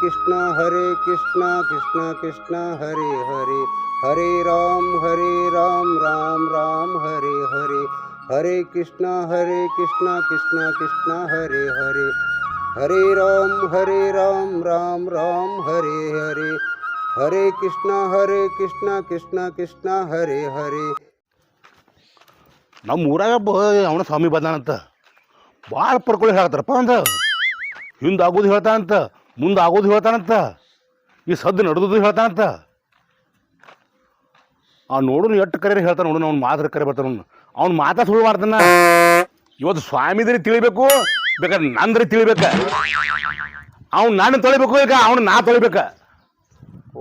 ಹರೇ ಕೃಷ್ಣ ಹರೇ ಕೃಷ್ಣ ಕೃಷ್ಣ ಕೃಷ್ಣ ಹರೇ ಹರೇ ಹರೇ ರಾಮ್ ಹರೇ ರಾಮ್ ರಾಮ್ ರಾಮ್ ಹರೇ ಹರೇ ಹರೇ ಕೃಷ್ಣ ಹರೇ ಕೃಷ್ಣ ಕೃಷ್ಣ ಕೃಷ್ಣ ಹರೇ ಹರೇ ಹರೇ ರಾಮ್ ಹರೇ ರಾಮ್ ರಾಮ್ ರಾಮ್ ಹರೇ ಹರೇ ಹರೇ ಕೃಷ್ಣ ಹರೇ ಕೃಷ್ಣ ಕೃಷ್ಣ ಕೃಷ್ಣ ಹರೇ ಹರೇ ನಮ್ಮ ಊರಾಗ ಬ ಅವನ ಸ್ವಾಮಿ ಬಂದಾನಂತ. ಭಾಳ ಪಡ್ಕೊಳ್ಳಿ ಹೇಳ್ತಾರಪ್ಪ ಅಂದ. ಹಿಂದೆ ಆಗೋದು ಹೇಳ್ತಾನಂತ. ಮುಂದೆ ಆಗೋದು ಹೇಳ್ತಾನಂತ. ಈ ಸದ್ದು ನಡೆದು ಹೇಳ್ತಾನಂತ. ಆ ನೋಡು ಎಷ್ಟು ಕರೆ ಹೇಳ್ತಾನೆ ನೋಡು, ಅವ್ನು ಮಾತ್ರ ಕರೆ ಬರ್ತಾನ ಅವ್ನು ಮಾತಾ ಸುಳ್ಳು ಮಾಡ್ತಾನ ಇವತ್ತು ಸ್ವಾಮಿದ್ರಿ ತಿಳಿಬೇಕು, ಬೇಕಾದ್ರೆ ನಂದ್ರಿ ತಿಳಿಬೇಕ. ಅವ್ನು ನಾನು ತೊಳಿಬೇಕು ಈಗ, ಅವ್ನು ನಾ ತೊಳಿಬೇಕ.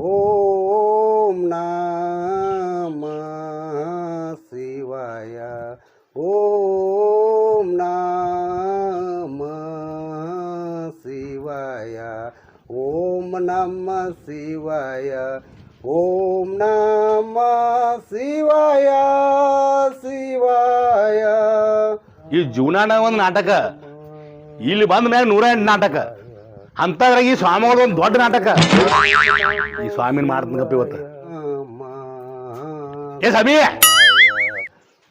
ಓಂ ನಮ. ಓಂ ಶಿವಯ ಓಂ ನಮ ಶಿವಯ ಶಿವಯ ಈ ಜೀವನಾಡ ಒಂದು ನಾಟಕ. ಇಲ್ಲಿ ಬಂದ ಮ್ಯಾಗ ನೂರ ಎಂಟು ನಾಟಕ. ಅಂತಾದ್ರಾಗ ಈ ಸ್ವಾಮಿಗಳ ಒಂದು ದೊಡ್ಡ ನಾಟಕ. ಈ ಸ್ವಾಮಿನ ಮಾಡ್ತಂಗಪ್ಪ ಇವತ್ತು ಏ ಸ್ವಾಮಿ!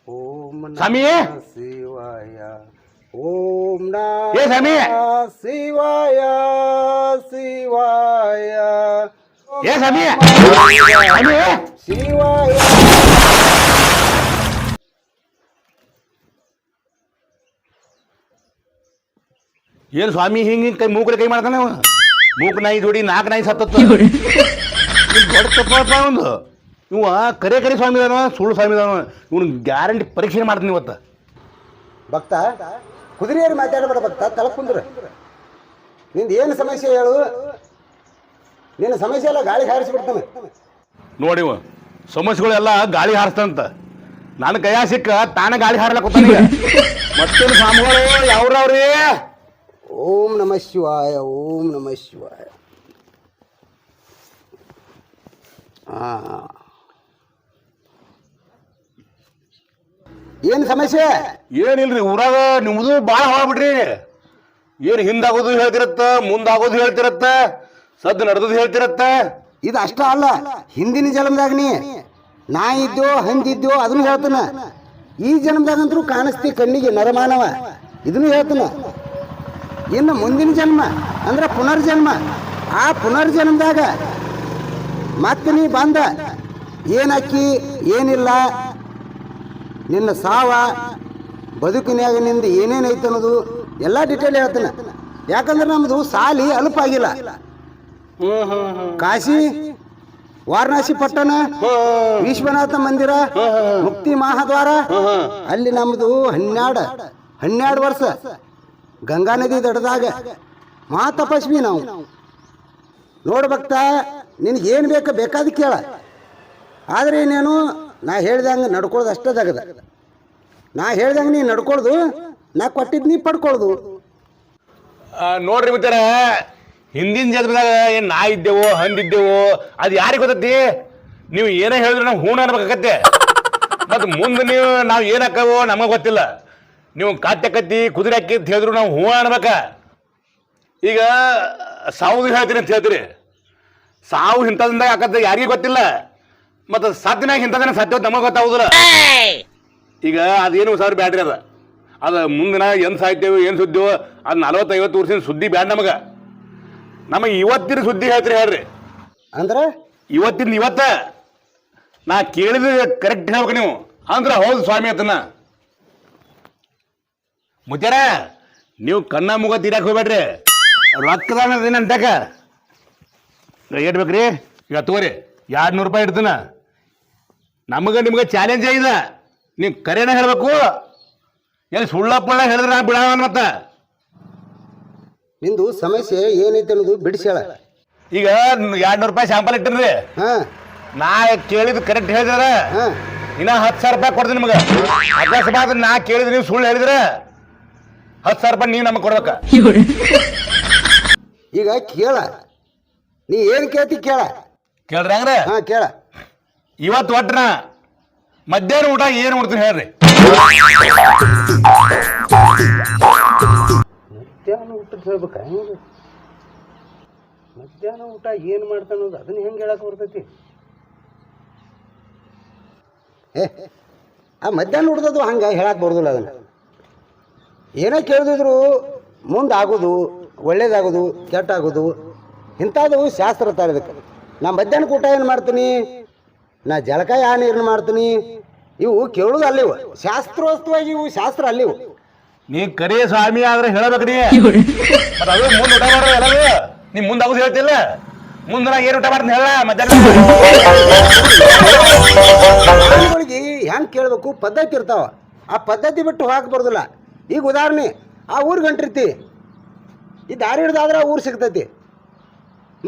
ಓಂ ಸ್ವಾಮಿ! ಶಿವಾಯ ಓಂ ಏ ಸ್ವಾಮಿ! ಶಿವಾಯ ಏ ಸ್ವಾಮಿ. ಸ್ವಾಮಿ. ಶಿವಾಯ ಏನು ಸ್ವಾಮಿ ಹಿಂಗೆ ಕೈ ಮೂಕಲ ಕೈ ಮಾಡ್ತಾನೆ ಅವ ಮೂಕ್ ನಾಯಿ ಜೋಡಿ ನಾಲ್ಕು ನಾಯಿ ಸತ್ತತ್ತು. ದೊಡ್ಡ ತಪ್ಪ ಒಂದು ಇವ ಕರೆ ಕರೆ ಸ್ವಾಮಿ ಇದಾನ ಸುಳ್ಳು ಸ್ವಾಮಿ ಇದಾನ ಇವನು ಗ್ಯಾರಂಟಿ ಪರೀಕ್ಷೆ ಮಾಡ್ತಾನೆ ಇವತ್ತು. ಭಕ್ತ ಕುದುರೆಯರು ಮಾತಾಡಬೇಡ ಭಕ್ತ ತಲೆ ಕುಂದ್ರ. ನಿಂದ ಏನು ಸಮಸ್ಯೆ ಹೇಳು? ನಿನ್ನ ಸಮಸ್ಯೆ ಎಲ್ಲ ಗಾಳಿ ಹಾರಿಸ್ಬಿಡ್ತಾನೆ ನೋಡಿ ಇವ ಸಮಸ್ಯೆಗಳೆಲ್ಲ ಗಾಳಿ ಹಾರಿಸ್ತಂತ. ನನ್ನ ಕೈಯ ಸಿಕ್ಕ ತಾನ ಗಾಳಿ ಹಾರ್ಲಕ್ಕ ಮತ್ತೆ ಮತ್ತೇನು ಸ್ವಾಮಿಗಳು ಯಾವ್ರವ್ರಿ? ಓಂ ನಮ ಶಿವಾಯ ಓಂ ನಮ ಶಿವಾಯ. ಆ. ಏನು ಸಮಸ್ಯೆ? ಏನಿಲ್ರಿ ಊರಾಗ ನಿಮ್ದು ಭಾಳ ಹೋಗ್ಬಿಡ್ರಿ ಏನು ಹಿಂದಾಗೋದು ಹೇಳ್ತಿರತ್ತ ಮುಂದಾಗೋದು ಹೇಳ್ತಿರತ್ತ. ಸದ್ದು ನಡೆದದು ಹೇಳ್ತಿರತ್ತ? ಇದು ಅಷ್ಟ ಅಲ್ಲ, ಹಿಂದಿನ ಜನ್ಮದಾಗ ನೀ ನಾ ಇದ್ದೋ ಹಂದಿದ್ದೋ ಅದನ್ನು ಹೇಳ್ತಾನ. ಈ ಜನ್ಮದಾಗಂತರೂ ಕಾಣಿಸ್ತಿ ಕಣ್ಣಿಗೆ ನರಮಾನವ, ಇದನ್ನು ಹೇಳ್ತಾನ. ಇನ್ನು ಮುಂದಿನ ಜನ್ಮ, ಅಂದ್ರೆ ಪುನರ್ಜನ್ಮ, ಆ ಪುನರ್ಜನ್ಮದಾಗ ಮತ್ತೆ ನೀ ಬಂದ, ಏನಕ್ಕಿ, ಏನಿಲ್ಲ, ನಿನ್ನ ಸಾವ ಬದುಕಿನಾಗ ನಿಂದ ಏನೇನೈತೆ ಅನ್ನೋದು ಎಲ್ಲ ಡಿಟೇಲ್ ಹೇಳ್ತಾನೆ. ಯಾಕಂದ್ರೆ ನಮ್ಮದು ಸಾಲಿ ಅಲ್ಪ ಆಗಿಲ್ಲ ಕಾಶಿ ವಾರಣಾಸಿ ಪಟ್ಟಣ ವಿಶ್ವನಾಥ ಮಂದಿರ ಮುಕ್ತಿ ಮಹಾದ್ವಾರ ಅಲ್ಲಿ ನಮ್ದು ಹನ್ನೆರಡು ಹನ್ನೆರಡು ವರ್ಷ. ಗಂಗಾ ನದಿ ದಡದಾಗ ಮಾ ತಪಸ್ವಿ ನಾವು ನೋಡ್ಬಕ್ತ ಏನು ಬೇಕು ಬೇಕಾದ ಕೇಳ. ಆದರೆ ನೀನು ನಾ ಹೇಳ್ದಂಗೆ ನಡ್ಕೊಳ್ಳೋದು ಅಷ್ಟೇ ತಗದ ನಾ ಹೇಳ್ದಂಗೆ ನೀ ನಡ್ಕೊಳ್ದು ನಾ ಕೊಟ್ಟಿದ್ದು ನೀ ಪಡ್ಕೊಳ್ದು. ನೋಡ್ರಿ ಮಿತ್ರ ಹಿಂದಿನ ಜನ್ಮದಾಗ ಏನು ನಾ ಇದ್ದೇವು ಹಂದಿದ್ದೇವು ಅದು ಯಾರಿಗೆ ಗೊತ್ತೈತಿ? ನೀವು ಏನೇ ಹೇಳಿದ್ರು ನಾವು ಹೂಣ ಅನ್ಬೇಕಾಗತ್ತೆ. ಮತ್ತು ಮುಂದೆ ನೀವು ನಾವು ಏನಾಕವೋ ನಮಗೆ ಗೊತ್ತಿಲ್ಲ. ನೀವು ಕಾತ್ಯ ಕತ್ತಿ, ಕುದುರೆ ಅಕ್ಕಿ ಅಂತ ಹೇಳಿದ್ರು ನಾವು ಹೂಣ ಅನ್ಬೇಕ. ಈಗ ಸಾವು ಹೇಳ್ತೀನಿ ಅಂತ ಹೇಳ್ತೀರಿ ಸಾವು ಇಂಥದ್ದಾಗ ಹಾಕತ್ತೆ ಯಾರಿಗೂ ಗೊತ್ತಿಲ್ಲ. ಮತ್ತು ಸತ್ತಿನಾಗ ಇಂಥದನ್ನ ಸತ್ಯ ನಮಗೆ ಗೊತ್ತಾಗುದಿಲ್ಲ. ಈಗ ಅದೇನು ಸಾವಿರ ಬ್ಯಾಟ್ರಿ ಅದ. ಅದು ಮುಂದಿನ ಏನು ಸಾಯ್ತೇವೆ, ಏನು ಸುದ್ದಿವೋ, ಅದು ನಲವತ್ತೈವತ್ತು ವರ್ಷದ ಸುದ್ದಿ ಬ್ಯಾಡ ನಮಗೆ. ನಮಗೆ ಇವತ್ತಿನ ಸುದ್ದಿ ಹೇಳ್ತೀರಿ ಹೇಳ್ರಿ. ಅಂದ್ರೆ? ಇವತ್ತಿನ ಇವತ್ತ ನಾ ಕೇಳಿದ ಕರೆಕ್ಟ್ ಹೇಳ್ಬೇಕು ನೀವು. ಅಂದ್ರೆ ಹೌದು ಸ್ವಾಮಿ ಅದನ್ನ. ಮುತ್ಯಾರ ನೀವು ಕಣ್ಣ ಮುಗ ತೀರಾಕ್ ಹೋಗ್ಬೇಡ್ರಿ. ರೊಕ್ಕದಾನ ಏನಂತಕ ಏಟ್ ಬೇಕ್ರಿ ಈಗ ತಗೋರಿ ಎರಡು ನೂರು ರೂಪಾಯಿ ಇಡ್ತೀನ. ನಮಗೆ ನಿಮ್ಗೆ ಚಾಲೆಂಜ್ ಆಗಿದೆ. ನೀವು ಕರೆನ ಹೇಳಬೇಕು. ಏನು ಸುಳ್ಳ ಪುಳ್ಳ ಹೇಳಿದ್ರೆ ನಾ ಬಿಡವ ಮತ್ತ ನಿಂದು ಸಮಸ್ಯೆ ಏನೈತೆ ಅನ್ನೋದು ಬಿಡಿಸಿ ಹೇಳ ಈಗ ಎರಡು ನೂರು ರೂಪಾಯಿ ಸ್ಯಾಂಪಲ್ ಇಟ್ಟಿನ್ರಿ. ಹಾ. ನಾ ಕೇಳಿದ್ ಕರೆಕ್ಟ್ ಹೇಳಿದ್ರ? ಹಾ. ಇನ್ನ ಹತ್ತು ಸಾವಿರ ರೂಪಾಯಿ ಕೊಡ್ತೀನಿ ನಿಮಗೆ. ಅಕಸ್ಮಾತ್ ನಾ ಕೇಳಿದ್ರೆ ನೀವು ಸುಳ್ಳು ಹೇಳಿದ್ರೆ? ಹತ್ತು ಸಾವಿರ ರೂಪಾಯಿ ನೀವು ನಮಗೆ ಕೊಡ್ಬೇಕ. ಈಗ ಕೇಳ. ನೀ ಏನು ಕೇಳ್ತಿ ಕೇಳ. ಕೇಳ್ರಿ ಹಂಗ್ರೆ? ಹಾ ಕೇಳ. ಇವತ್ತು ಒಟ್ಟನ ಮಧ್ಯಾಹ್ನ ಊಟ ಏನು ಮಾಡ್ತೀನಿ ಹೇಳ್ರಿ. ಮಧ್ಯಾಹ್ನ ಊಟದ ಹೇಳ್ಬೇಕಾ? ಹೆಂಗೆ? ಮಧ್ಯಾಹ್ನ ಊಟ ಏನು ಮಾಡ್ತಾನೋದು ಅದನ್ನ ಹೆಂಗೆ ಹೇಳಕ್ಕೆ ಬರ್ತೈತಿ? ಆ ಮಧ್ಯಾಹ್ನ ಊಟದದು ಹಂಗೆ ಹೇಳಕ್ಕೆ ಬರೋದಿಲ್ಲ ಅದನ್ನು. ಏನೇ ಕೇಳಿದ್ರು ಮುಂದೆ ಆಗೋದು, ಒಳ್ಳೇದಾಗೋದು, ಕೆಟ್ಟಾಗೋದು ಇಂಥದ್ದು ಶಾಸ್ತ್ರ ತರ ನಾ ಮಧ್ಯಾಹ್ನಕ್ಕೆ ಊಟ ಏನು ಮಾಡ್ತೀನಿ? ನಾ ಜಳಕ ಯಾ ನೀರನ್ನು ಮಾಡ್ತೀನಿ. ಇವು ಕೇಳೋದು ಅಲ್ಲಿವು. ಶಾಸ್ತ್ರೋಸ್ತವಾಗಿ ಇವು ಶಾಸ್ತ್ರ ಅಲ್ಲಿವು. ನೀ ಕರಿ ಸ್ವಾಮಿ ಆದ್ರೆ ಮತ್ತೆ ಅದು ಮುಂದೆ ಊಟ ನೀ ಮುಂದೆ ಆಗುದು ಹೇಳ್ತಿಲ್ಲ? ಮುಂದೆ ನಾ ಏನು ಊಟ ಮಾಡ್ತೀನಿ ಹೇಳ, ಮಧ್ಯಾಹ್ನ ಪ್ರಾಣಿಗಳಿಗೆ ಹೆಂಗೆ ಕೇಳಬೇಕು? ಪದ್ಧತಿ ಇರ್ತಾವ. ಆ ಪದ್ಧತಿ ಬಿಟ್ಟು ಹೋಗಕ್ಕೆ ಬರೋದಿಲ್ಲ. ಈಗ ಉದಾಹರಣೆ, ಆ ಊರ್ ಗಂಟಿರ್ತಿ. ಈ ದಾರಿ ಹಿಡ್ದಾದ್ರೆ ಊರು ಸಿಗ್ತೈತಿ.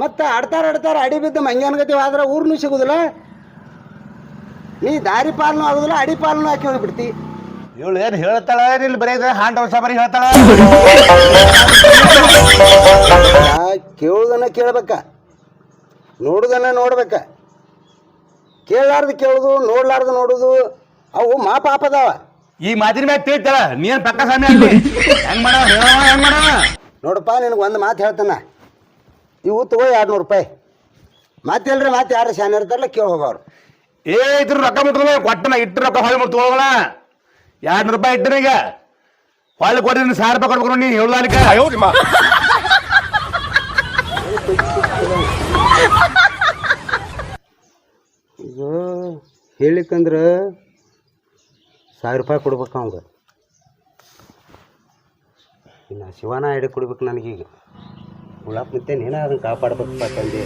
ಮತ್ತು ಆಡ್ತಾರ ಆಡ್ತಾರ ಅಡಿ ಬಿದ್ದು ಮಂಗ್ಯಾನ್ಗತಿ ಆದ್ರೆ ಊರ್ನು ಸಿಗೋದಿಲ್ಲ. ನೀ ದಾರಿ ಪಾಲನ ಆಗೋದಿಲ್ಲ, ಅಡಿ ಪಾಲನು ಹಾಕಿ ಹೋಗ್ಬಿಡ್ತಿ. ಇವಳು ಏನ್ ಹೇಳ್ತಾಳ ಇಲ್ಲಿ ಬರೀ ಹಾಂಡ್ ಹೊಸ ಬರೀ ಹೇಳ್ತಾಳ? ಕೇಳುದನ್ನ ಕೇಳ್ಬೇಕ ನೋಡುದನ್ನ ನೋಡ್ಬೇಕ. ಕೇಳಾರ್ದು ಕೇಳುದು ನೋಡ್ಲಾರ್ದು ನೋಡುದು ಅವು ಮಾ ಪಾಪ ಅದಾವ. ಈ ಮಾತಿನ ಮ್ಯಾಗ ತಿಳಿತಾಳ ನೀನ್ ಪಕ್ಕ ಸಾಮಿ ಹೆಂಗ್ ಮಾಡವ ಹೇಳವ ಹೆಂಗ್ ಮಾಡವ? ನೋಡಪ್ಪ ನಿನಗೆ ಒಂದು ಮಾತು ಹೇಳ್ತಾನ. ಇವು ತಗೋ ಎರಡು ನೂರು ರೂಪಾಯಿ. ಮಾತೇಳ್ರಿ ಮಾತು ಯಾರು ಶಾನ್ ಇರ್ತಾರಲ್ಲ ಕೇಳಿ ಹೋಗೋರು ಏ ಇದ್ರ ರೊಕ್ಕ ಮುಟ್ಕೊಂಡ ಕೊಟ್ಟನ ಇಟ್ಟು ರೊಕ್ಕ ಹೋಗಿ ಮುಟ್ಟು ಹೋಗಲ್ಲ ಎರಡು ನೂರು ರೂಪಾಯಿ ಇಟ್ಟನ ಈಗ. ಹೊಳ್ಳಿ ಕೊಡ್ರಿ ಸಾವಿರ ರೂಪಾಯಿ ಕೊಡ್ಬೇಕು ನೀನು ಹೇಳುದಾಲಿಕ ಈಗ ಹೇಳಿಕಂದ್ರೆ ಸಾವಿರ ರೂಪಾಯಿ ಕೊಡ್ಬೇಕು ಅವಂಗ. ಇನ್ನು ಶಿವನ ಐಡಿ ಕೊಡ್ಬೇಕು ನನಗೀಗ ಉಳಾಪ್ ಮತ್ತೆ ನೀನ ಅದನ್ನು ಕಾಪಾಡ್ಬೇಕಪ್ಪ ತಂದೆ.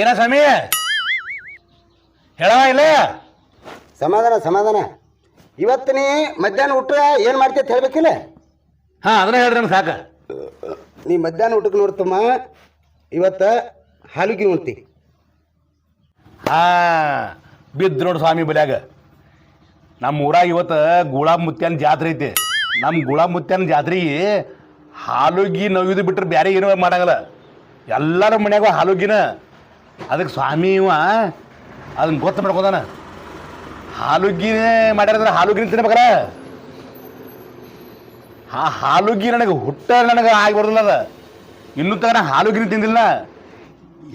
ಏನ ಸ್ವಾಮಿ? ಹೇಳವ ಇಲ್ಲ? ಸಮಾಧಾನ ಸಮಾಧಾನ. ಇವತ್ತು ನೀ ಮಧ್ಯಾಹ್ನ ಊಟ ಏನು ಮಾಡ್ತೀಯ ಅಂತ ಹೇಳ್ಬೇಕಿಲ್ಲ? ಹಾ ಅದನ್ನ ಹೇಳ್ರಿ ನಮ್ಗೆ ಸಾಕ. ನೀ ಮಧ್ಯಾಹ್ನ ಊಟಕ್ಕೆ ನೋಡ್ತಮ್ಮ ಇವತ್ತು ಹಾಲುಗಿ ಉಣ್ತಿ. ಹಾ ಬಿದ್ದು ನೋಡು ಸ್ವಾಮಿ ಬಲ್ಯಾಗ. ನಮ್ಮ ಊರಾಗ ಇವತ್ತು ಗುಳಾಬ್ ಮುತ್ಯಾನ ಜಾತ್ರೆ ಐತಿ. ನಮ್ಮ ಗುಳಾಬ್ ಮುತ್ಯಾನ ಜಾತ್ರೆಗೆ ಹಾಲುಗಿ ನವಿದು ಬಿಟ್ರೆ ಬೇರೆ ಏನೂ ಮಾಡಂಗಿಲ್ಲ. ಎಲ್ಲರ ಮನ್ಯಾಗ ಹಾಲುಗಿನ ಅದಕ್ಕೆ ಸ್ವಾಮಿ ಇವ ಅದನ್ನ ಗೊತ್ತು ಮಾಡ್ಕೋದಾನ ಹಾಲುಗ್ಗಿನೇ ಮಾಡ್ಯಾರಂದ್ರೆ ಹಾಲುಗಿನ ತಿನ್ಬೇಕಲ್ಲ. ಆ ಹಾಲುಗ್ಗಿ ನನಗೆ ಹುಟ್ಟ ನನಗೆ ಆಗಿ ಬರೋದಿಲ್ಲ ಅದ. ಇನ್ನೂ ತಗ ತಿಂದಿಲ್ಲ.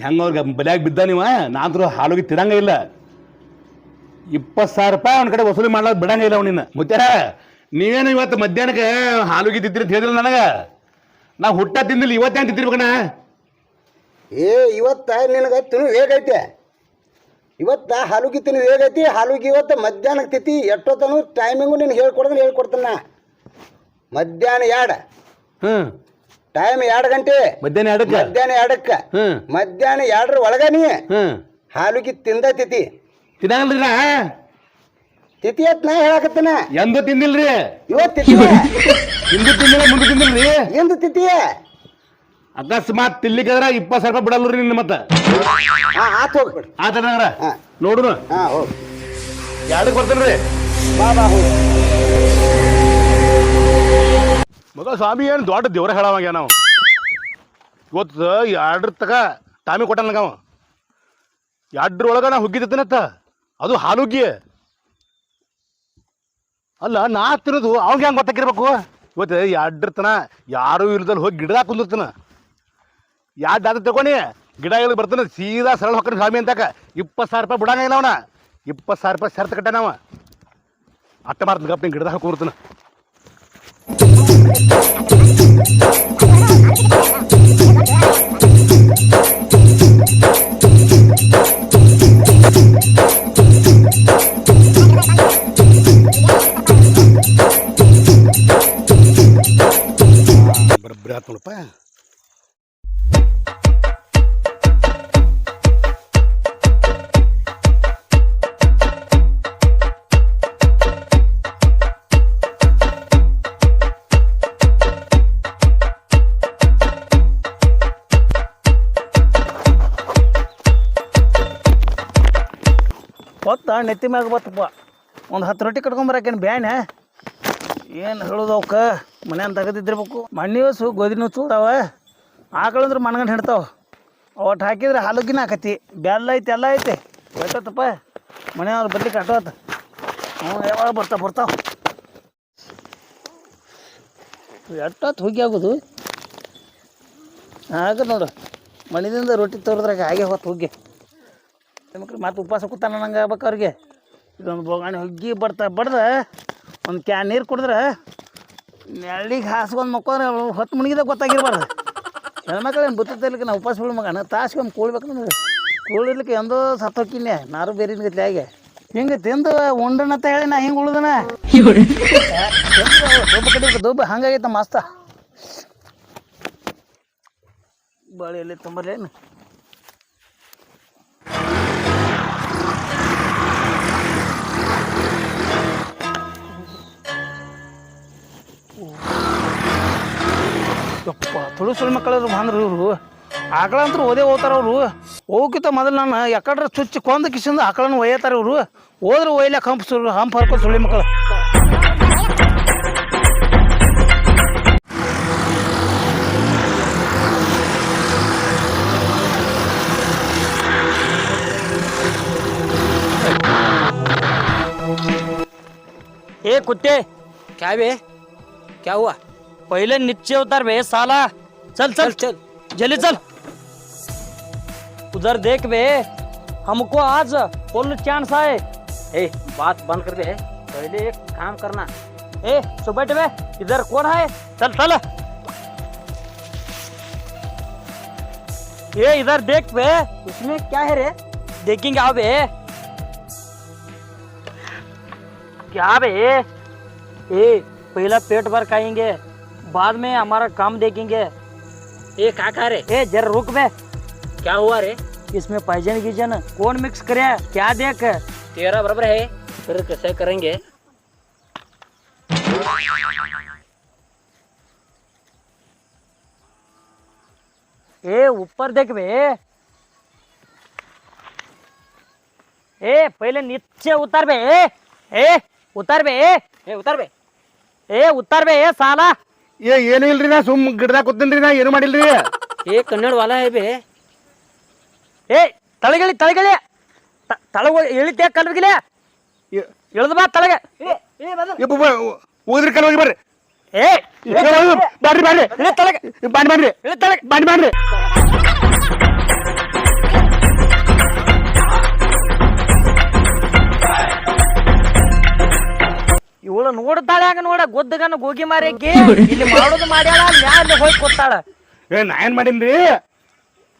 ಹೆಂಗ ಅವ್ರಿಗೆ ಬಲಿಯಾಗಿ ಬಿದ್ದ ನೀವ ನಾನು ಹಾಲುಗಿ ತಿನ್ನಂಗ ಇಲ್ಲ. ಇಪ್ಪತ್ತು ಸಾವಿರ ರೂಪಾಯಿ ಅವ್ನ ಕಡೆ ವಸೂಲಿ ಮಾಡ್ಲಾಕ ಬಿಡಂಗ ಇಲ್ಲ ಅವನಿನ್ನ. ಮುತ್ಯಾರ ನೀವೇನು ಇವತ್ತು ಮಧ್ಯಾಹ್ನಕ್ಕೆ ಹಾಲುಗಿ ತಿಂತೀರಿ ಅಂತ ಹೇಳಿದ್ರಲ್ಲ ನನಗೆ? ನಾ ಹುಟ್ಟ ತಿಂದಿಲ್ಲ ಇವತ್ತೇನು ತಿಂತಿರ್ಬೇಕಣ್ಣ ಏ ಇವತ್ತ ನಿನಗೆ ತಿನ್ನು ವೇಗ ಐತೆ. ಇವತ್ತ ಹಾಲುಗಿ ತಿನ್ನು ವೇಗ ಐತಿ ಹಾಲುಗಿ ಇವತ್ತು ಮಧ್ಯಾಹ್ನಕ್ಕೆ ತಿತಿ ಎಷ್ಟೊತ್ತನು ಟೈಮಿಂಗು ನೀನು ಹೇಳ್ಕೊಡ್ದ್ರೆ ಹೇಳ್ಕೊಡ್ತಾನ. ಮಧ್ಯಾಹ್ನ ಎರಡು. ಹ್ಞೂ ಟೈಮ್ ಎರಡು ಗಂಟೆ. ಮಧ್ಯಾಹ್ನ ಎರಡಕ್ಕೆ? ಮಧ್ಯಾಹ್ನ ಎರಡಕ್ಕೆ. ಹ್ಞೂ ಮಧ್ಯಾಹ್ನ ಎರಡರ ಒಳಗ ನೀ ಹ್ಞೂ ಹಾಲುಗಿ ತಿಂದ ತಿತಿ. ತಿನ್ನಲ್ರಿ ನಾ ತಿತಿ ಅಂತ ನಾ ಹೇಳಕತ್ತನ. ಎಂದು ತಿಂದಿಲ್ರಿ? ಇವತ್ತು ಹಿಂದೂ ತಿಂದಿಲ್ಲ ಮುಂದೆ ತಿಂದಿಲ್ರಿ? ಎಂದು ತಿತಿ ಅಕಸ್ಮಾತ್ ತಿನ್ಲಿಕ್ಕಂದ್ರ ಇಪ್ಪತ್ತು ಸಾವಿರ ರೂಪಾಯಿ ಬಿಡಲ್ರಿ ನಿನ್ನ ಮತ್ತೆ. ಹಾ ಆತ್ ಹೋಗ್ಬಿಡು. ಹಾ. ನೋಡುನು. ಹಾ ಹೋಗಿ. ಎರಡಕ್ಕೆ ಬರ್ತೇನ್ರಿ ಬಾ ಬಾ ಹೋಗಿ. ಮಗ ಸ್ವಾಮಿ ಏನು ದೊಡ್ಡ ದೇವ್ರ ಹೇಳವಾಗ ನಾವು. ಇವತ್ತು ಎರಡ್ರ ತಕ ಟಾಮಿ ಕೊಟ್ಟ ನನಗೆ ಅವ ಎರಡ್ರೊಳಗ ನಾ ಹುಗ್ಗಿದ್ದನತ್ತ ಅದು ಹಾಲುಗ್ಗಿ ಅಲ್ಲ ನಾ ತಿರುದು ಅವಂಗೆ ಹೆಂಗೆ ಗೊತ್ತಾಕಿರ್ಬೇಕು? ಇವತ್ತು ಎರಡ್ರ ತನ ಯಾರು ಇಲ್ದಲ್ಲಿ ಹೋಗಿ ಗಿಡದಾಗ ಕುಂದಿರ್ತಾನ. ಯಾಡ್ ದಾದ ತಗೊಂಡಿ ಗಿಡ ಇಳಿದು ಬರ್ತಾನೆ, ಸೀದಾ ಸರಳ ಹೊಕ್ಕನ ಸ್ವಾಮಿ ಅಂತಕ. ಇಪ್ಪತ್ತು ಸಾವಿರ ರೂಪಾಯಿ ಬಿಡಂಗಿಲ್ಲ ಅವನ. ಇಪ್ಪತ್ತು ಸಾವಿರ ರೂಪಾಯಿ ಶರ್ತ್ ಕಟ್ಟಾನವ ಅಟ್ಟ ಮಾಡ್ತಾನೆ ಗಪ್ಪ ಗಿಡದಾಗ ಹಾಕೊಂಡಿರ್ತಾನ ಹೊತ್ತ ನೆತ್ತಿ ಮ್ಯಾಗ ಬತ್ತಪ್ಪ ಒಂದು ಹತ್ತು ರೊಟ್ಟಿ ಕಟ್ಕೊಂಬರಕೇನು ಬ್ಯಾನೆ ಏನು ಹೇಳೋದು ಅವಕ್ಕೆ ಮನ್ಯಾನ ತೆಗೆದಿದ್ದಿರ್ಬೇಕು. ಮಣ್ಣಿ ಹಸು ಗೋಧಿ ನುಚ್ಚು ಅವ ಆಕಳಂದ್ರೆ ಮನ್ಗಂಡು ಹಿಡ್ತಾವ ಅವಟ್ಟು ಹಾಕಿದ್ರೆ ಹಾಲುಗಿನ ಹಾಕತಿ ಬೆಲ್ಲ ಐತೆ, ಎಲ್ಲ ಐತಿ. ಗೊತ್ತಪ್ಪ ಮನೆಯವ್ರು ಬರ್ಲಿಕ್ಕೆ ಅಟೋತ ಹ್ಞೂ, ಯಾವಾಗ ಬರ್ತಾವೆ ಬರ್ತಾವ. ಎಷ್ಟೊತ್ತು ಹೋಗಿ ಆಗೋದು? ಆಗ ನೋಡು. ಮನೆಯಿಂದ ರೊಟ್ಟಿ ತೋರಿದ್ರಾಗ ಹಾಗೆ ಹೊತ್ತು ಹೋಗಿ. ಮಕ್ಳು ಮತ್ತೆ ಉಪವಾಸ ಕೂತಾನ ನಂಗೆ ಆಗ್ಬೇಕು ಅವ್ರಿಗೆ. ಇದೊಂದು ಬೋಗಾಣಿ ಹುಗ್ಗಿ ಬರ್ತಾ ಬಡ್ದು ಒಂದು ಕ್ಯಾನ್ ನೀರು ಕುಡಿದ್ರೆ ನೆಳ್ಳಿಗೆ ಹಾಸ್ಕೊಂಡು ಅವಳು ಹೊತ್ತು ಮುಣಿಗಿದಾಗ ಗೊತ್ತಾಗಿರ್ಬಾರ್ದು. ಹೆಣ್ಮಕ್ಳೇನು ಬುತ್ತಿರ್ಲಿಕ್ಕೆ ನಾವು ಉಪವಾಸ ಬೀಳು ಮಗನ? ತಾಸ್ಕೊಂಡು ಕೂಳ್ಬೇಕು ನನಗೆ ಕೂಳಿರ್ಲಿಕ್ಕೆ ಎಂದೋ ಸತ್ತೋಕಿನ್ಯ ನಾರು ಬೇರೆ ಗತಿ ಆಗಿ? ಹಿಂಗೆ ತಿಂದು ಉಂಡನಂತ ಹೇಳಿ ನಾ ಹಿಂಗೆ ಉಳ್ದನ? ದೊಬ್ಬ ಕಡೆ ದುಬ್ಬ ಹಂಗಾಗೈತ ಮಸ್ತ. ಬಾಳೆಯಲ್ಲಿ ತುಂಬಲೇನು ಯಪ್ಪ, ತುಳು ಸುಳ್ಳು ಮಕ್ಕಳರು ಬಂದ್ರು ಇವರು. ಆಕಳ ಅಂತೂ ಓದೇ ಹೋಗ್ತಾರ ಅವರು. ಹೋಗಿತ್ತ ಮೊದಲು ನಾನು ಯಾಕಡ್ರ ಚುಚ್ಚಿ ಕೊಂದ ಕಿಸಿಂದ ಆಕಳನ್ನು ಒಯ್ಯತಾರ ಇವರು. ಹೋದ್ರೆ ಒಯ್ಲಕ್ಕೆ ಹಂಪ್ ಸುಳ್ಳು, ಹಂಪ್ ಹರ್ಕೋ ಸುಳ್ಳಿ ಮಕ್ಕಳು. ಏ ಕುತ್ತೆ ಕ್ಯಾವೇ क्या हुआ? पहले नीचे उतर बे साला। चल चल। चल जल्दी चल। उधर देख बे हमको आज फुल चांस आए। ए बात बंद कर बे। पहले एक काम करना। ए सो बैठ बे। इधर कौन है? चल चल। ये इधर देख बे। इसमें क्या है रे? देखेंगे आओ बे। क्या बे? ए पहला पेट भर खाएँगे बाद में हमारा काम देखेंगे। ए क्या खा रे ए जरा रुक बे क्या हुआ रे? इसमें पाइजन गिजन कौन मिक्स करे? क्या देख? तेरा बराबर है। फिर कैसे करेंगे? ए ऊपर देख बे। ए पहले नीचे उतर बे। ए ए उतर बे। ए उतर बे। ಏ ಉತ್ತಾರ ಬೇ ಏ ಸಾಲ? ಏ ಏನು ಇಲ್ರಿ ನಾ ಸುಮ್ ಗಿಡದಾಗ ಕೂತೀನ್ರಿ ನಾ ಏನು ಮಾಡಿಲ್ರಿ? ಏ ಕನ್ನಡ ವಾಲ ಹೇ ಬೇ. ಏ ತಳಗಳಿ ತಳಗಳಿ. ತಳಗ ಇಳಿತೆ ಕಲ್ಗಿಲೆ ಇಳ್ದ ಬಾ ತಳಗೆ. ಊದ್ರಿ ಕಲ್ ಹೋಗಿ ಬರ್ರಿ. ಏ ಬಾಡ್ರಿ ಬಾಡ್ರಿ ಇಳಿ ತಳಗೆ. ಬಾಂಡ್ ಬಾಡ್ರಿ ಇಳಿ ತಳಗೆ. ಬಾಂಡ್ ಬಾಡ್ರಿ ಇವಳು ಹಂಗ ನೋಡ ಗುದ್ದಗನ ಗೋಗಿ ಮಾರಿಗೆ ಇಲ್ಲಿ ಮಾಡೋದು ಮಾಡ್ಯಾಳ ಮ್ಯಾಲೆ ಹೋಗಿ ಕೊತ್ತಾಳ ಏ ನಾ ಏನ್ ಮಾಡೀನ್ರಿ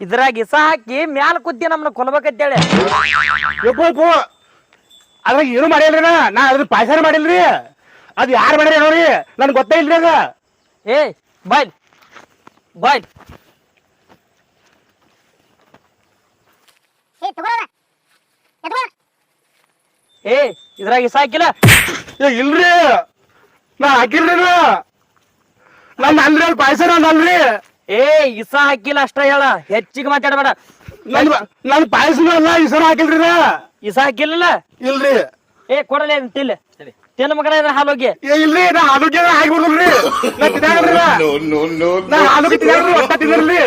ಇದ್ರಾಗ ಇಸ ಹಾಕಿ ಮ್ಯಾಲ ಕುದ್ದಿ ನಮ್ಮನ್ನ ಕೊಲ್ಬೇಕಂತೇಳಿ. ಅದ್ರಾಗ ಏನು ಮಾಡಿಲ್ರಿ ನಾ? ನಾ ಅದ್ರ ಪಾಯಸನ ಮಾಡಿಲ್ರಿ? ಅದು ಯಾರು ಮಾಡ್ಯಾರ ನೋಡ್ರಿ? ನನ್ಗೆ ಗೊತ್ತೇ ಇಲ್ರಿ ಅದ. ಏ ಬಾಯ್. ಬಾಯ್. ಏ ಇದ್ರಾಗ ಇಸ ಹಾಕಿಲ್ಲ. ಏ ಇಲ್ರಿ. ನಾ ಹಾಕಿಲ್ರಿ ನಾನ್ ನನ್ನ ಅಲ್ರಿ ಅಲ್ಲಿ ಪಾಯಸನ ಅಲ್ರಿ ಏ ಇಸ ಹಾಕಿಲ್ಲ ಅಷ್ಟ ಹೇಳ. ಹೆಚ್ಚಿಗೆ ಮಾತಾಡಬೇಡ. ನನ್ ನನ್ ಪಾಯಸನ ಅಲ್ಲ ಇಸ ಹಾಕಿಲ್ರಿ ನಾ ಇಸ ಹಾಕಿಲ್ಲ ಇಲ್ರಿ. ಏ ಕೊಡಲೇ ತಿಲ್ಲ ತಿನ್ನ ಮಗನ ಇದ್ರ ಹಾಲು ಹೋಗಿ. ಏ ಇಲ್ರಿ ನಾ ಆಲೂಗೆ ಹಾಕಿ ಬಿಡ್ರಿ ನಾ ತಿನ್ನಾಗಲ್ರಿ ನಾ ಆಲೂಗೆ ತಿನ್ನಾಗ್ರಿ ಒಟ್ಟ ತಿನ್ನಲ್ರಿ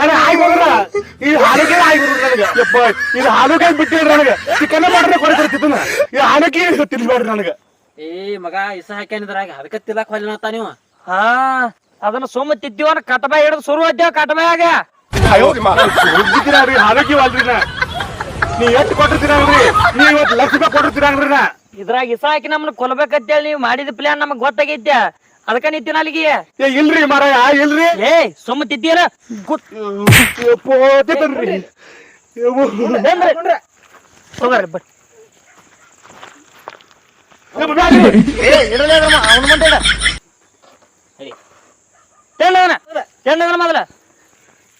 ನಾನು ಹಾಕಿ ಈ ಹಾಲುಗೆ ಹಾಕಿಬಿಡ್ರಿ ನನಗೆ? ಯಪ್ಪ ಇದು ಹಾಲುಗೆ ಬಿಟ್ಟಿಲ್ರಿ ನನಗೆ? ಚಿಕನ್ ಮಾಡ್ರೆ ಕೊಡ್ತಿರ್ತಿತ್ತು ಈ ಹಾಲುಗೆ ತಿನ್ಬೇಡ್ರಿ ನನಗೆ. ಏ ಮಗ ಇಸ ಹಾಕ್ಯಾನಿದ್ರಾಗ ಅದಕ್ಕೆ ತಿಲಕ್ ಹೊಲಿನತ್ತ ನೀವು ಹಾ ಅದನ್ನ ಸುಮ್ಮ ತಿದ್ದೀವನ ಕಟಬಾಯಿ ಹಿಡಿದು ಶುರು ಅದ್ದೇವ ಕಟಬಾಯಾಗ ಅಲ್ರಿ ನಾ ನೀ ಎಷ್ಟು ಕೊಟ್ಟಿರ್ತೀರಲ್ರಿ ನೀ ಇವತ್ತು ಲಕ್ಷ ರೂಪಾಯಿ ಕೊಟ್ಟಿರ್ತೀರಲ್ರಿ ನಾ ಇದ್ರಾಗ ಇಸ ಹಾಕಿ ನಮ್ಮನ್ನ ಕೊಲ್ಬೇಕಂತೇಳಿ ನೀವು ಮಾಡಿದ ಪ್ಲಾನ್ ನಮಗ್ ಗೊತ್ತಾಗೈತ್ಯ ಅದಕ್ಕ ನಿತ್ತಿನ ಅಲ್ಲಿಗೆ ಏ ಇಲ್ರಿ ಮಾರಾಯ ಇಲ್ರಿ ಏ ಸುಮ್ಮ ತಿದ್ದೀರ. ಹೋಗ್ರಿ ಬಟ್ ಯಪ್ಪ ಬ್ಯಾಡ್ರಿ. ಏ ಇಡಲೇ ಅವನ ಮುಂದೆ ಇಡ ತೆಣ್ಣವನ ತೆಣ್ಣವನ ಮೊದಲ.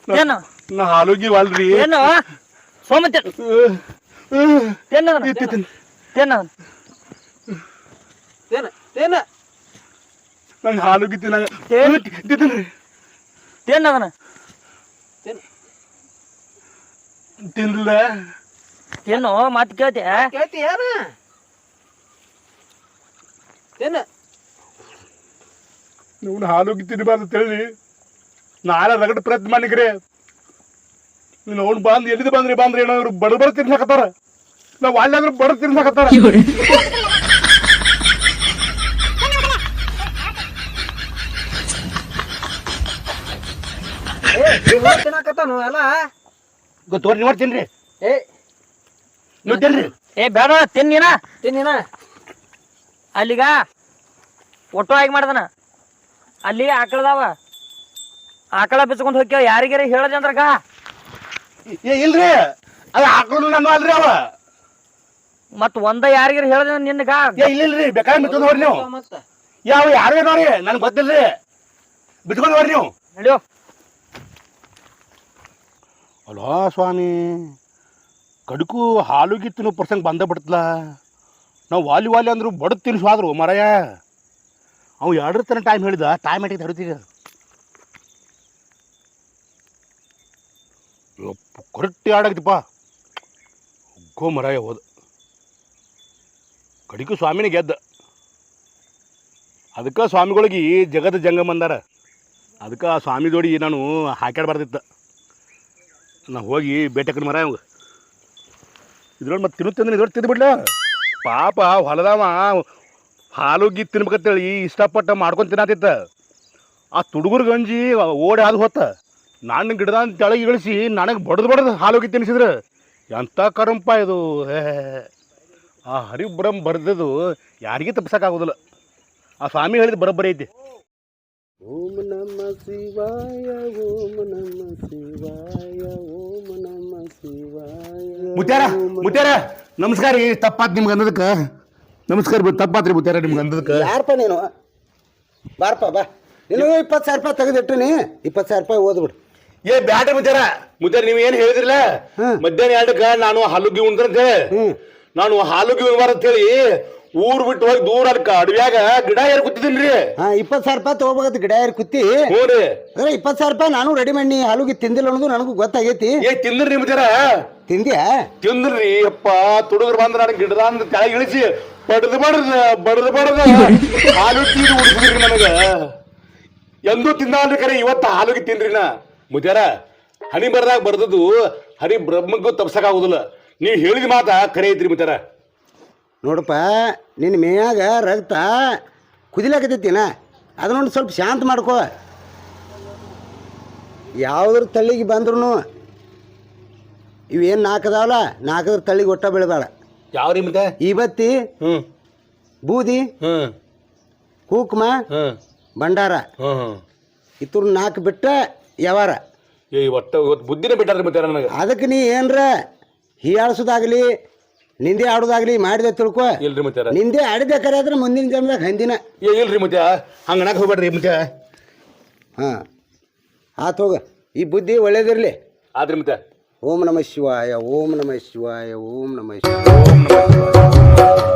ಏನು ನಾ ಹಾಲುಗಿ ವಾಲ್ರಿ. ಏನು ಸೋಮ ತೆನ್ ತೆನ್ನವನ ತೆನ್ನವನ ತೇನ ತೇನ ನಂಗೆ ಹಾಲುಗಿ ತಿನ್ನ. ತೆನ್ನವನ ತಿನ್ಲ. ತೆನ್ನು ಮಾತು ಕೇಳ್ತೀಯ? ಕೇಳ್ತಿ ಏನ? ತೇನ ನೀವು ಹಾಲುಗಿ ತಿನ್ನಬಾರ್ದು ತಿಳಿ ನಾಳೆ ರಗಡ್ ಪ್ರಯತ್ನ ಮಾಡಿಕ್ರಿ ನೀನು ಅವ್ನು ಬಂದ್ ಎಲ್ಲಿದ್ ಬಂದ್ರಿ ಬಂದ್ರಿ ಏನೋ ಇವ್ರು ಬಡ ಬಡ ತಿರ್ಸಾಕತ್ತಾರ ನಾವ್ ಅಲ್ಲಾದ್ರೂ ಬಡ ತಿರ್ಸಾಕತ್ತಾರ ತಿನ್ನಕತ್ತಾನು ಅಲ್ಲ? ಗೊತ್ತೋರಿ ನೀವು ಏ. ನೀವು ತಿನ್ರಿ. ಏ ಬೇಡ ತಿನ್ನಿನ. ತಿನ್ನಿನ? ಅಲ್ಲಿಗ ಒಟ್ಟು ಆಗಿ ಮಾಡ್ದನ. ಅಲ್ಲಿ ಆಕಳದಾವ. ಆಕಳ ಬಿಚ್ಕೊಂಡು ಹೋಗ್ಯಾವ. ಯಾರಿಗಾರ ಹೇಳದ ಅಂದ್ರಗ ಏ ಇಲ್ರಿ. ಅದು ಹಾಕೊಂಡು ನಾನು ಅಲ್ರಿ ಅವ. ಮತ್ ಒಂದ ಯಾರಿಗಾರ ಹೇಳದ ನಿನ್ಗ ಏ ಇಲ್ಲ ಇಲ್ರಿ ಬೇಕಾದ್ರೆ ಬಿಟ್ಕೊಂಡು ಹೋಗ್ರಿ ನೀವು. ಮತ್ತ ಯಾವ ಯಾರು ನೋಡ್ರಿ ನನ್ಗೆ ಗೊತ್ತಿಲ್ರಿ. ಬಿಟ್ಕೊಂಡು ಹೋಗ್ರಿ ನೀವು. ನಡಿಯೋ. ಅಲೋ ಸ್ವಾಮಿ. ಕಡುಕು ಹಾಲು ಗಿತ್ತು ಪ್ರಸಂಗ ಬಂದ ಬಿಡ್ತಲ್ಲ ನಾವು ವಾಲಿ ವಾಲಿ ಅಂದ್ರು ಬಡದ್ ತಿನ್ಸ್ವಾದ್ರು ಮರಯ. ಅವು ಎರಡರ ತನಕ ಟೈಮ್ ಹೇಳಿದ ಟೈಮ್ ಎಟ್ಟಿಗೆ ಹರಿತೀಗ ಕರೆಕ್ಟ್ ಆಡಾಗಿದ್ದಪ್ಪ ಗೋ ಮರಾಯ ಹೋದ. ಕಡಿಕು ಸ್ವಾಮಿನ ಗೆದ್ದ. ಅದಕ್ಕೆ ಸ್ವಾಮಿಗಳಿಗೆ ಜಗದ ಜಂಗಮ್ ಅಂದಾರ. ಅದಕ್ಕೆ ಆ ಸ್ವಾಮಿ ಜೋಡಿ ನಾನು ಹಾಕ್ಯಾಡ್ಬಾರ್ದಿತ್ತು ನಾ ಹೋಗಿ ಬೇಟೆಕನ ಮರ ಇದ್ರೊಳಗೆ ಮತ್ತೆ ತಿನ್ನುತ್ತಂದ್ರೆ ಇದ್ರೊಳಗೆ ತಿದ್ದು ಬಿಡ್ಲ? ಪಾಪ ಹೊಲದವ ಹಾಲುಗಿ ತಿನ್ಬೇಕಂತೇಳಿ ಇಷ್ಟಪಟ್ಟ ಮಾಡ್ಕೊಂಡು ತಿನ್ನತಿತ್ತ ಆ ತುಡುಗುರ್ ಗಂಜಿ ಓಡಿ ಅದು ಹೊತ್ತ ನನ್ನ ಗಿಡದ ತೆಳಗೆ ಇಳಿಸಿ ನನಗೆ ಬಡ್ದು ಬಡ್ದು ಹಾಲುಗಿ ತಿನ್ನಿಸಿದ್ರು ಎಂಥ ಕರಂಪ ಇದು ಹೇ ಆ ಹರಿಬ್ರಹ್ಮ ಬರ್ದದು ಯಾರಿಗೆ ತಪ್ಪಿಸೋಕ್ಕಾಗೋದಿಲ್ಲ. ಆ ಸ್ವಾಮಿ ಹೇಳಿದ ಬರೋಬ್ಬರಿ ಐತಿ. ಓಂ ನಮ ಶಿವಾಯ ಓಂ ನಮ ಶಿವಾಯ ಓಂ ನಮ ಶಿವಾಯ ಮುತ್ಯಾರ ಮುತ್ಯಾರ. ನಮಸ್ಕಾರ ರೀ ತಪ್ಪಾತ್ ನಿಮ್ಗೆ ಅಂದದಕ್ಕೆ. ನಮಸ್ಕಾರ ಬಿ ತಪ್ಪಾತ್ರಿ ಬುತ್ತಾರ ನಿಮ್ಗೆ ಅಂದದಕ್ಕೆ. ಯಾರಪ್ಪ ನೀನು? ಬಾರಪ್ಪ ಬಾ. ನೀನು ಇಪ್ಪತ್ತು ಸಾವಿರ ರೂಪಾಯಿ ತೆಗೆದಿಟ್ಟಿನಿ ಇಪ್ಪತ್ತು ಸಾವಿರ ರೂಪಾಯಿ ಓದ್ಬಿಡು ಏ ಬ್ಯಾಟ್ರಿ ಬುತ್ತಾರ ಮುದ್ದಾರ ನೀವು ಏನು ಹೇಳಿದ್ರಲ್ಲ. ಮಧ್ಯಾಹ್ನ ಎರಡಕ್ಕೆ ನಾನು ಹಾಲುಗಿ ಉಂಡ್ರಂತೆ. ನಾನು ಹಾಲುಗಿ ಉಣ್ಬಾರ ಅಂತ ಹೇಳಿ ಊರ್ ಬಿಟ್ಟು ಹೋಗಿ ದೂರ ಅದಕ್ಕೆ ಅಡವ್ಯಾಗ ಗಿಡ ಏರ್ ಕುತ್ತಿದ್ರಿ ಹಾಂ ಇಪ್ಪತ್ತು ಸಾವಿರ ರೂಪಾಯಿ ತೊಗೋಬೇಕಂತ ಗಿಡ ಏರಿ ಕುತ್ತಿ ಅದ್ರ ಅಂದ್ರೆ ಇಪ್ಪತ್ತು ಸಾವಿರ ರೂಪಾಯಿ ನಾನು ರೆಡಿ ಮಾಡಿ ಹಾಲುಗಿ ತಿಂದಿಲ್ಲ ಅನ್ನೋದು ನನಗೂ ಗೊತ್ತಾಗೈತಿ. ಏ ತಿಂದ್ರಿ ಜರ? ತಿಂದ್ಯಾ? ತಿಂದ್ರಿ. ಅಪ್ಪ ತುಡುಗ್ರ ಬಂದ್ರ ನನಗೆ ಗಿಡದ ಅಂದ್ರೆ ಕೆಳಗೆ ಇಳಿಸಿ ಬಡದು ಬಡದ ಬಡದು ಬಡದ ಹಾಲು ತೀರು ಉಡಿಸಿದ್ರಿ ನನಗ. ಎಂದೂ ತಿಂದ್ರಿ ಕರೆ ಇವತ್ತು ಹಾಲುಗಿ ತಿಂದ್ರಿ ನಾ. ಮುಜಾರ ಹನಿ ಬರದಾಗ ಬರ್ದದ್ದು ಹರಿ ಬ್ರಹ್ಮಗೂ ತಪ್ಸಕ್ಕಾಗುದಿಲ್ಲ ನೀವು ಹೇಳಿದ ಮಾತಾ ಕರೆ ಐತ್ರಿ ಮುತ್ಯಾರ ನೋಡಪ್ಪ ನಿನ್ನ ಮೇಯಾಗ ರಕ್ತ ಕುದಿಲಾಕತ್ತೈತಿನ? ಅದನ್ನೊಂದು ಸ್ವಲ್ಪ ಶಾಂತ ಮಾಡ್ಕೋ. ಯಾವ್ದ್ರ ತಳ್ಳಿಗೆ ಬಂದ್ರು ಇವೇನು ನಾಲ್ಕದಾವಲ್ಲ ನಾಲ್ಕದ್ರ ತಳ್ಳಿಗೆ ಒಟ್ಟ ಬೆಳೆದಾಳ ಯಾವ್ರಿ ಮತ್ತೆ? ಇವತ್ತಿ ಹ್ಞೂ ಬೂದಿ ಹ್ಞೂ ಕುಕ್ಮ ಹ್ಞೂ ಭಂಡಾರ. ಹ್ಞೂ ಹ್ಞೂ ಇತ್ರ ನಾಲ್ಕು ಬಿಟ್ಟ ಯಾವಾರ. ಏ ಒಟ್ಟ ಇವತ್ತು ಬುದ್ಧಿನೇ ಬಿಟ್ಟಾರ್ರಿ ಮುತ್ಯಾರ ನನಗೆ. ಅದಕ್ಕೆ ನೀ ಏನರ ಹೀಯಾಳ್ಸೋದಾಗಲಿ ನಿಂದೆ ಆಡೋದಾಗ್ಲಿ ಮಾಡಿದೆ ತಿಳ್ಕೊ. ಇಲ್ರಿ ಮತ್ತೆ ನಿಂದೆ ಆಡಿದೆ ಕರೆ ಆದ್ರೆ ಮುಂದಿನ ಜನ್ಮದಾಗ ಹಂದಿನ. ಏ ಇಲ್ರಿ ಮುತ್ಯ ಹಂಗಣಕ್ ಹೋಗ್ಬೇಡ್ರಿ ಮುತ್ಯ ಹಾಂ. ಆತು ಹೋಗ. ಈ ಬುದ್ಧಿ ಒಳ್ಳೇದಿರಲಿ. ಆದ್ರಿ ಮುತ್ಯ ಓಂ ನಮ ಶಿವಾಯ ಓಂ ನಮ ಶಿವಾಯ ಓಂ ನಮ ಶಿವಾಯ. ಓಂ ನಮಃ ಶಿವಾಯ.